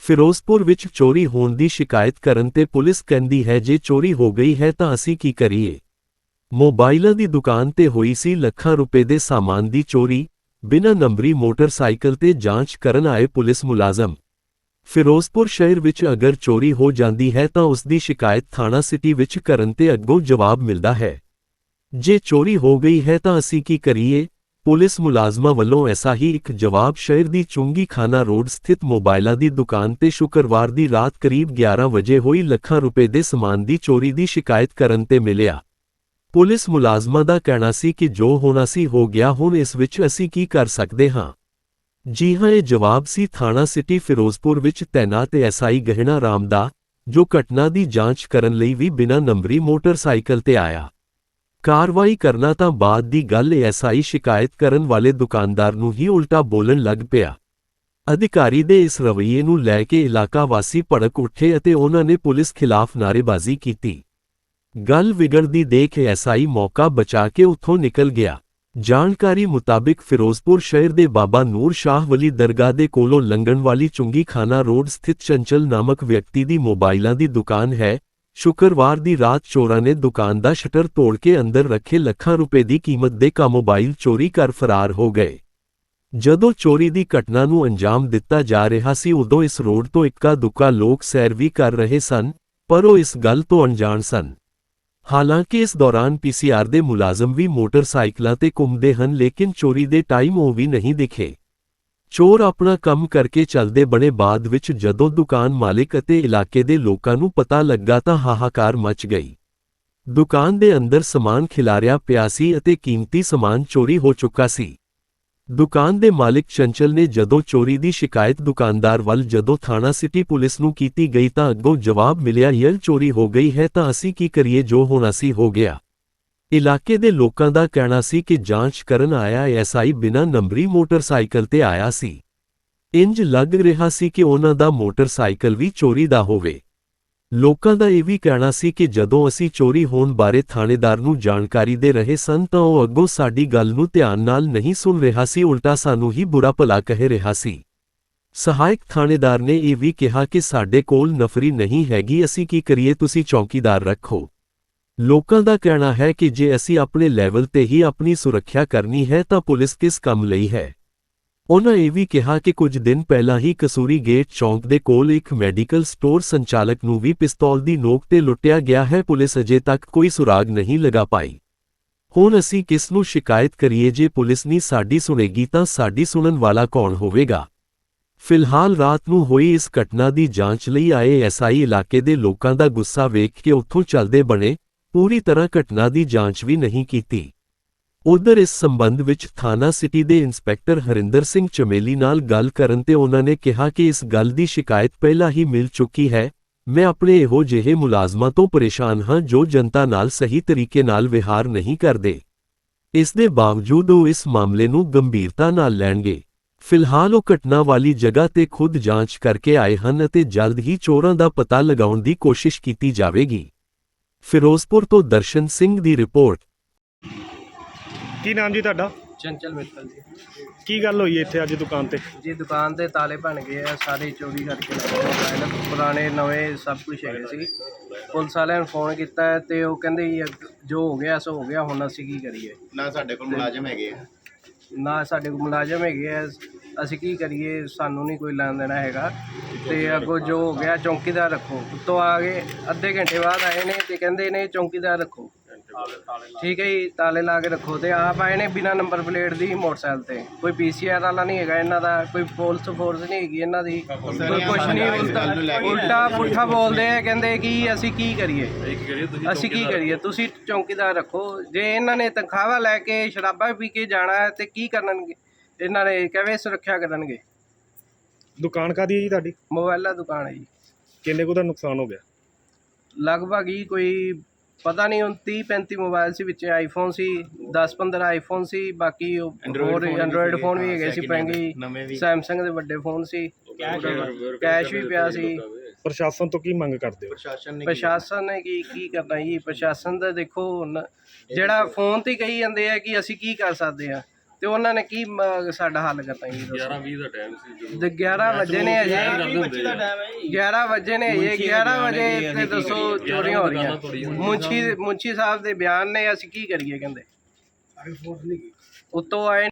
ਫਿਰੋਜ਼ਪੁਰ ਵਿੱਚ ਚੋਰੀ ਹੋਣ ਦੀ ਸ਼ਿਕਾਇਤ ਕਰਨ ਤੇ ਪੁਲਿਸ ਕਹਿੰਦੀ ਹੈ, ਜੇ ਚੋਰੀ ਹੋ ਗਈ ਹੈ ਤਾਂ ਅਸੀਂ ਕੀ ਕਰੀਏ? ਮੋਬਾਈਲਾਂ ਦੀ ਦੁਕਾਨ ਤੇ ਹੋਈ ਸੀ ਲੱਖਾਂ ਰੁਪਏ ਦੇ ਸਾਮਾਨ ਦੀ ਚੋਰੀ, ਬਿਨਾਂ ਨੰਬਰੀ ਮੋਟਰਸਾਈਕਲ ਤੇ ਜਾਂਚ ਕਰਨ ਆਏ ਪੁਲਿਸ ਮੁਲਾਜ਼ਮ। ਫਿਰੋਜ਼ਪੁਰ ਸ਼ਹਿਰ ਵਿੱਚ ਅਗਰ ਚੋਰੀ ਹੋ ਜਾਂਦੀ ਹੈ ਤਾਂ ਉਸ ਦੀ ਸ਼ਿਕਾਇਤ ਥਾਣਾ ਸਿਟੀ ਵਿੱਚ ਕਰਨ ਤੇ ਅੱਗੋਂ ਜਵਾਬ ਮਿਲਦਾ ਹੈ। ਜੇ ਚੋਰੀ ਹੋ ਗਈ ਹੈ ਤਾਂ ਅਸੀਂ ਕੀ ਕਰੀਏ? ਪੁਲਿਸ ਮੁਲਾਜ਼ਮਾਂ ਵੱਲੋਂ ਐਸਾ ਹੀ ਇੱਕ ਜਵਾਬ ਸ਼ਹਿਰ ਦੀ ਚੁੰਗੀ ਖਾਨਾ ਰੋਡ ਸਥਿਤ ਮੋਬਾਈਲਾਂ ਦੀ ਦੁਕਾਨ ਤੇ ਸ਼ੁੱਕਰਵਾਰ ਦੀ ਰਾਤ ਕਰੀਬ 11 ਵਜੇ ਹੋਈ ਲੱਖਾਂ ਰੁਪਏ ਦੇ ਸਮਾਨ ਦੀ ਚੋਰੀ ਦੀ ਸ਼ਿਕਾਇਤ ਕਰਨ ਤੇ ਮਿਲਿਆ। ਪੁਲਿਸ ਮੁਲਾਜ਼ਮਾਂ ਦਾ ਕਹਿਣਾ ਸੀ ਕਿ ਜੋ ਹੋਣਾ ਸੀ ਹੋ ਗਿਆ, ਹੁਣ ਇਸ ਵਿੱਚ ਅਸੀਂ ਕੀ ਕਰ ਸਕਦੇ ਹਾਂ? ਜੀ ਹਾਂ, ਇਹ ਜਵਾਬ ਸੀ ਥਾਣਾ ਸਿਟੀ ਫਿਰੋਜ਼ਪੁਰ ਵਿੱਚ ਤੈਨਾਤ ਐਸਆਈ ਗਹਿਣਾ ਰਾਮ ਦਾ, ਜੋ ਘਟਨਾ ਦੀ ਜਾਂਚ ਕਰਨ ਲਈ ਵੀ ਬਿਨਾਂ ਨੰਬਰੀ ਮੋਟਰਸਾਈਕਲ ਤੇ ਆਇਆ। ਕਾਰਵਾਈ ਕਰਨਾ ਤਾਂ ਬਾਅਦ ਦੀ ਗੱਲ ਐਸਆਈ ਸ਼ਿਕਾਇਤ ਕਰਨ ਵਾਲੇ ਦੁਕਾਨਦਾਰ ਨੂੰ ਹੀ ਉਲਟਾ ਬੋਲਣ ਲੱਗ ਪਿਆ। ਅਧਿਕਾਰੀ ਦੇ ਇਸ ਰਵੱਈਏ ਨੂੰ ਲੈ ਕੇ ਇਲਾਕਾ ਵਾਸੀ ਭੜਕ ਉੱਠੇ ਅਤੇ ਉਹਨਾਂ ਨੇ ਪੁਲਿਸ ਖਿਲਾਫ ਨਾਅਰੇਬਾਜ਼ੀ ਕੀਤੀ। ਗੱਲ ਵਿਗੜਦੀ ਦੇਖ ਐਸਆਈ ਮੌਕਾ ਬਚਾ ਕੇ ਉੱਥੋਂ ਨਿਕਲ ਗਿਆ। ਜਾਣਕਾਰੀ ਮੁਤਾਬਿਕ ਫਿਰੋਜ਼ਪੁਰ ਸ਼ਹਿਰ ਦੇ ਬਾਬਾ ਨੂਰ ਸ਼ਾਹ ਵਲੀ ਦਰਗਾਹ ਦੇ ਕੋਲੋਂ ਲੰਘਣ ਵਾਲੀ ਚੁੰਗੀ ਖਾਨਾ ਰੋਡ ਸਥਿਤ ਚੰਚਲ ਨਾਮਕ ਵਿਅਕਤੀ ਦੀ ਮੋਬਾਈਲਾਂ ਦੀ ਦੁਕਾਨ ਹੈ। ਸ਼ੁੱਕਰਵਾਰ ਦੀ ਰਾਤ ਚੋਰਾਂ ਨੇ ਦੁਕਾਨ ਦਾ ਸ਼ਟਰ ਤੋੜ ਕੇ ਅੰਦਰ ਰੱਖੇ ਲੱਖਾਂ ਰੁਪਏ ਦੀ ਕੀਮਤ ਦੇ ਕਾ ਮੋਬਾਈਲ ਚੋਰੀ ਕਰ ਫਰਾਰ ਹੋ ਗਏ। ਜਦੋਂ ਚੋਰੀ ਦੀ ਘਟਨਾ ਨੂੰ ਅੰਜਾਮ ਦਿੱਤਾ ਜਾ ਰਿਹਾ ਸੀ ਉਦੋਂ ਇਸ ਰੋਡ ਤੋਂ ਇੱਕਾ ਦੁੱਕਾ ਲੋਕ ਸੈਰ ਵੀ ਕਰ ਰਹੇ ਸਨ, ਪਰ ਉਹ ਇਸ ਗੱਲ ਤੋਂ ਅਣਜਾਣ ਸਨ। ਹਾਲਾਂਕਿ ਇਸ ਦੌਰਾਨ ਪੀਸੀਆਰ ਦੇ ਮੁਲਾਜ਼ਮ ਵੀ ਮੋਟਰਸਾਈਕਲਾਂ ਤੇ ਘੁੰਮਦੇ ਹਨ, ਲੇਕਿਨ ਚੋਰੀ ਦੇ ਟਾਈਮ ਉਹ ਵੀ ਨਹੀਂ ਦਿਖੇ। ਚੋਰ ਆਪਣਾ ਕੰਮ ਕਰਕੇ ਚੱਲਦੇ ਬਣੇ ਬਾਅਦ ਵਿੱਚ ਜਦੋਂ ਦੁਕਾਨ ਮਾਲਿਕ ਅਤੇ ਇਲਾਕੇ ਦੇ ਲੋਕਾਂ ਨੂੰ ਪਤਾ ਲੱਗਾ ਤਾਂ ਹਾਹਾਕਾਰ ਮਚ ਗਈ। ਦੁਕਾਨ ਦੇ ਅੰਦਰ ਸਮਾਨ ਖਿਲਾਰਿਆ ਪਿਆ ਸੀ ਅਤੇ ਕੀਮਤੀ ਸਮਾਨ ਚੋਰੀ ਹੋ ਚੁੱਕਾ ਸੀ। ਦੁਕਾਨ ਦੇ ਮਾਲਿਕ ਚੰਚਲ ਨੇ ਜਦੋਂ ਚੋਰੀ ਦੀ ਸ਼ਿਕਾਇਤ ਦੁਕਾਨਦਾਰ ਵੱਲ ਜਦੋਂ ਥਾਣਾ ਸਿਟੀ ਪੁਲਿਸ ਨੂੰ ਕੀਤੀ ਗਈ ਤਾਂ ਅੱਗੋਂ ਜਵਾਬ ਮਿਲਿਆ, ਯਲ ਚੋਰੀ ਹੋ ਗਈ ਹੈ ਤਾਂ ਅਸੀਂ ਕੀ ਕਰੀਏ ਜੋ ਹੋਣਾ ਸੀ ਹੋ ਗਿਆ? ਇਲਾਕੇ ਦੇ ਲੋਕਾਂ ਦਾ ਕਹਿਣਾ ਸੀ ਕਿ ਜਾਂਚ ਕਰਨ ਆਇਆ ਐਸਆਈ ਬਿਨਾਂ ਨੰਬਰੀ ਮੋਟਰਸਾਈਕਲ ਤੇ ਆਇਆ ਸੀ। ਇੰਜ ਲੱਗ ਰਿਹਾ ਸੀ ਕਿ ਉਹਨਾਂ ਦਾ ਮੋਟਰਸਾਈਕਲ ਵੀ ਚੋਰੀ ਦਾ ਹੋਵੇ। ਲੋਕਾਂ ਦਾ ਇਹ ਵੀ ਕਹਿਣਾ ਸੀ ਕਿ ਜਦੋਂ ਅਸੀਂ ਚੋਰੀ ਹੋਣ ਬਾਰੇ ਥਾਣੇਦਾਰ ਨੂੰ ਜਾਣਕਾਰੀ ਦੇ ਰਹੇ ਸਨ ਤਾਂ ਉਹ ਅੱਗੋਂ ਸਾਡੀ ਗੱਲ ਨੂੰ ਧਿਆਨ ਨਾਲ ਨਹੀਂ ਸੁਣ ਰਿਹਾ ਸੀ, ਉਲਟਾ ਸਾਨੂੰ ਹੀ ਬੁਰਾ ਭਲਾ ਕਹਿ ਰਿਹਾ ਸੀ। ਸਹਾਇਕ ਥਾਣੇਦਾਰ ਨੇ ਇਹ ਵੀ ਕਿਹਾ ਕਿ ਸਾਡੇ ਕੋਲ ਨਫਰੀ ਨਹੀਂ ਹੈਗੀ, ਅਸੀਂ ਕੀ ਕਰੀਏ, ਤੁਸੀਂ ਚੌਕੀਦਾਰ ਰੱਖੋ। ਲੋਕਾਂ ਦਾ ਕਹਿਣਾ ਹੈ ਕਿ ਜੇ ਅਸੀਂ ਆਪਣੇ ਲੈਵਲ ਤੇ ਹੀ ਆਪਣੀ ਸੁਰੱਖਿਆ ਕਰਨੀ ਹੈ ਤਾਂ ਪੁਲਿਸ ਕਿਸ ਕੰਮ ਲਈ ਹੈ? ਉਹਨਾਂ ਇਹ ਵੀ ਕਿਹਾ ਕਿ ਕੁਝ ਦਿਨ ਪਹਿਲਾਂ ਹੀ ਕਸੂਰੀ ਗੇਟ ਚੌਂਕ ਦੇ ਕੋਲ ਇੱਕ ਮੈਡੀਕਲ ਸਟੋਰ ਸੰਚਾਲਕ ਨੂੰ ਵੀ ਪਿਸਤੌਲ ਦੀ ਨੋਕ ਤੇ ਲੁੱਟਿਆ ਗਿਆ ਹੈ, ਪੁਲਿਸ ਅਜੇ ਤੱਕ ਕੋਈ ਸੁਰਾਗ ਨਹੀਂ ਲਗਾ ਪਾਈ। ਹੁਣ ਅਸੀਂ ਕਿਸ ਨੂੰ ਸ਼ਿਕਾਇਤ ਕਰੀਏ ਜੇ ਪੁਲਿਸ ਨਹੀਂ ਸਾਡੀ ਸੁਣੇਗੀ ਤਾਂ ਸਾਡੀ ਸੁਣਨ ਵਾਲਾ ਕੌਣ ਹੋਵੇਗਾ? ਫਿਲਹਾਲ ਰਾਤ ਨੂੰ ਹੋਈ ਇਸ ਘਟਨਾ ਦੀ ਜਾਂਚ ਲਈ ਆਏ ਐਸਆਈ ਇਲਾਕੇ ਦੇ ਲੋਕਾਂ ਦਾ ਗੁੱਸਾ ਵੇਖ ਕੇ ਉੱਥੋਂ ਚੱਲਦੇ ਬਣੇ ਪੂਰੀ ਤਰ੍ਹਾਂ ਘਟਨਾ ਦੀ ਜਾਂਚ ਵੀ ਨਹੀਂ ਕੀਤੀ। ਉਧਰ ਇਸ ਸੰਬੰਧ ਵਿੱਚ ਥਾਣਾ ਸਿਟੀ ਦੇ ਇੰਸਪੈਕਟਰ ਹਰਿੰਦਰ ਸਿੰਘ ਚਮੇਲੀ ਨਾਲ ਗੱਲ ਕਰਨ ਤੇ ਉਹਨਾਂ ਨੇ ਕਿਹਾ ਕਿ ਇਸ ਗੱਲ ਦੀ ਸ਼ਿਕਾਇਤ ਪਹਿਲਾਂ ਹੀ ਮਿਲ ਚੁੱਕੀ ਹੈ। ਮੈਂ ਆਪਣੇ ਇਹੋ ਜਿਹੇ ਮੁਲਾਜ਼ਮਾਂ ਤੋਂ ਪਰੇਸ਼ਾਨ ਹਾਂ ਜੋ ਜਨਤਾ ਨਾਲ ਸਹੀ ਤਰੀਕੇ ਨਾਲ ਵਿਹਾਰ ਨਹੀਂ ਕਰਦੇ। ਇਸ ਦੇ ਬਾਵਜੂਦ ਉਹ ਇਸ ਮਾਮਲੇ ਨੂੰ ਗੰਭੀਰਤਾ ਨਾਲ ਲੈਣਗੇ। ਫਿਲਹਾਲ ਉਹ ਘਟਨਾ ਵਾਲੀ ਜਗ੍ਹਾ ਤੇ ਖੁਦ ਜਾਂਚ ਕਰਕੇ ਆਏ ਹਨ ਅਤੇ ਜਲਦ ਹੀ ਚੋਰਾਂ ਦਾ ਪਤਾ ਲਗਾਉਣ ਦੀ ਕੋਸ਼ਿਸ਼ ਕੀਤੀ ਜਾਵੇਗੀ। ਫਿਰੋਜ਼ਪੁਰ ਤੋਂ ਦਰਸ਼ਨ ਸਿੰਘ ਦੀ ਰਿਪੋਰਟ। ਕੀ ਨਾਮ ਜੀ ਤੁਹਾਡਾ? ਚੰਚਲ ਮਿੱਤਲ ਜੀ। ਕੀ ਗੱਲ ਹੋਈ ਇੱਥੇ ਅੱਜ ਦੁਕਾਨ ਤੇ? ਜੀ ਦੁਕਾਨ ਤੇ ਤਾਲੇ ਬਣ ਗਏ ਆ ਸਾਰੇ ਚੋਰੀ ਕਰਕੇ ਲੈ ਗਏ ਮੋਬਾਈਲ ਪੁਰਾਣੇ ਨਵੇਂ ਸਭ ਕੁਝ ਹੈਗੇ ਸੀ। ਪੁਲਿਸ ਵਾਲਿਆਂ ਨੂੰ ਫੋਨ ਕੀਤਾ ਹੈ ਤੇ ਉਹ ਕਹਿੰਦੇ ਜੀ ਅੱਗ- ਜੋ ਹੋ ਗਿਆ ਸੋ ਹੋ ਗਿਆ ਹੁਣ ਅਸੀਂ ਕੀ ਕਰੀਏ? ਨਾ ਸਾਡੇ ਕੋਲ ਮੁਲਾਜ਼ਮ ਹੈਗੇ ਆ। ਨਾ ਸਾਡੇ ਕੋਲ ਮੁਲਾਜ਼ਮ ਹੈਗੇ ਆ। ਅਸੀਂ ਕੀ ਕਰੀਏ? ਸਾਨੂੰ ਨਹੀਂ ਕੋਈ ਲੈਣ ਦੇਣਾ ਹੈਗਾ। ਤੇ ਅੱਗੋਂ ਜੋ ਹੋ ਗਿਆ ਚੌਂਕੀਦਾਰ ਰੱਖੋ। ਉੱਤੋਂ ਆ ਗਏ ਅੱਧੇ ਘੰਟੇ ਬਾਅਦ ਆਏ ਨੇ ਤੇ ਕਹਿੰਦੇ ਨੇ ਚੌਂਕੀਦਾਰ ਰੱਖੋ। ਠੀਕ ਹੈ ਜੀ ਤਾਲੇ ਲਾ ਕੇ ਰੱਖੋ ਤੇ ਆਪ ਆਏ ਨੇ ਬਿਨਾ ਨੰਬਰ ਪਲੇਟ ਦੀ ਮੋਟਰਸਾਈਕਲ ਤੇ। ਕੋਈ ਪੀਸੀਆਰ ਵਾਲਾ ਨਹੀਂ ਹੈਗਾ ਇਹਨਾਂ ਦਾ ਕੋਈ ਪੁਲਿਸ ਫੋਰਸ ਨਹੀਂ ਹੈਗੀ ਇਹਨਾਂ ਦੀ। ਕੋਈ ਕੁਛ ਨਹੀਂ ਉਲਟਾ ਉਲਟਾ ਪੁੱਠਾ ਬੋਲਦੇ ਆ ਕਹਿੰਦੇ ਕਿ ਅਸੀਂ ਕੀ ਕਰੀਏ? ਅਸੀਂ ਕੀ ਕਰੀਏ? ਤੁਸੀਂ ਚੌਂਕੀਦਾਰ ਰੱਖੋ। ਜੇ ਇਹਨਾਂ ਨੇ ਤਨਖਾਹਾਂ ਲੈ ਕੇ ਸ਼ਰਾਬਾਂ ਪੀ ਕੇ ਜਾਣਾ ਹੈ ਤੇ ਕੀ ਕਰਨਗੇ? ਇਹਨਾਂ ਨੇ ਕਿਵੇਂ ਸੁਰੱਖਿਆ ਕਰਨਗੇ? ਦੁਕਾਨ ਕਾਦੀ ਹੈ ਜੀ ਤੁਹਾਡੀ? ਮੋਬਾਈਲਾਂ ਦੁਕਾਨ ਹੈ ਜੀ। ਕਿੰਨੇ ਕੁ ਦਾ ਨੁਕਸਾਨ ਹੋ ਗਿਆ? ਲਗਭਗ ਹੀ ਕੋਈ ਪਤਾ ਨਹੀਂ 30 35 ਮੋਬਾਈਲ ਸੀ ਵਿੱਚ ਆਈਫੋਨ ਸੀ 10 15 ਆਈਫੋਨ ਸੀ ਬਾਕੀ ਉਹ Android ਹੋਰ phone ਵੀ ਐਂਡਰੋਇਡ ਸੀਗੇ, ਫੋਨ ਵੀ ਹਾਂ, ਹੈਗੇ ਸੀ second ਮਹਿੰਗੇ ਵੀ। ਸੈਮਸੰਗ ਦੇ ਵੱਡੇ ਫੋਨ ਸੀ। ਕੈਸ਼ ਵੀ ਪਿਆ ਸੀ। ਪ੍ਰਸ਼ਾਸਨ ਤੋਂ ਕੀ ਮੰਗ ਕਰਦੇ ਹੋ? ਪ੍ਰਸ਼ਾਸਨ ਨੇ ਕੀ ਪ੍ਰਸ਼ਾਸਨ ਨੇ ਕੀ ਕੀ ਕਰਨਾ ਜੀ? ਪ੍ਰਸ਼ਾਸਨ ਦਾ ਦੇਖੋ ਹੁਣ ਜਿਹੜਾ ਫੋਨ ਤੇ ਕਹੀ ਜਾਂਦੇ ਆ ਕਿ ਅਸੀਂ ਕੀ ਕਰ ਸਕਦੇ ਆ ਤੇ ਉਹਨਾਂ ਨੇ ਕੀ ਸਾਡਾ ਹੱਲ ਕਰਨਾ ਜੀ 11 20 ਦਾ ਟਾਈਮ ਸੀ ਤੇ 11 ਵਜੇ ਨੇ ਅਜੇ। 11 ਵਜੇ ਨੇ ਅਜੇ 11 ਵਜੇ ਤੇ ਦੱਸੋ ਚੋਰੀਆਂ ਹੋ ਰਹੀਆਂ। ਮੁੰਸ਼ੀ ਮੁੰਸ਼ੀ ਸਾਹਿਬ ਦੇ ਬਿਆਨ ਨੇ ਅਸੀਂ ਕੀ ਕਰੀਏ ਕਹਿੰਦੇ? ਉੱਤੋਂ ਆਏ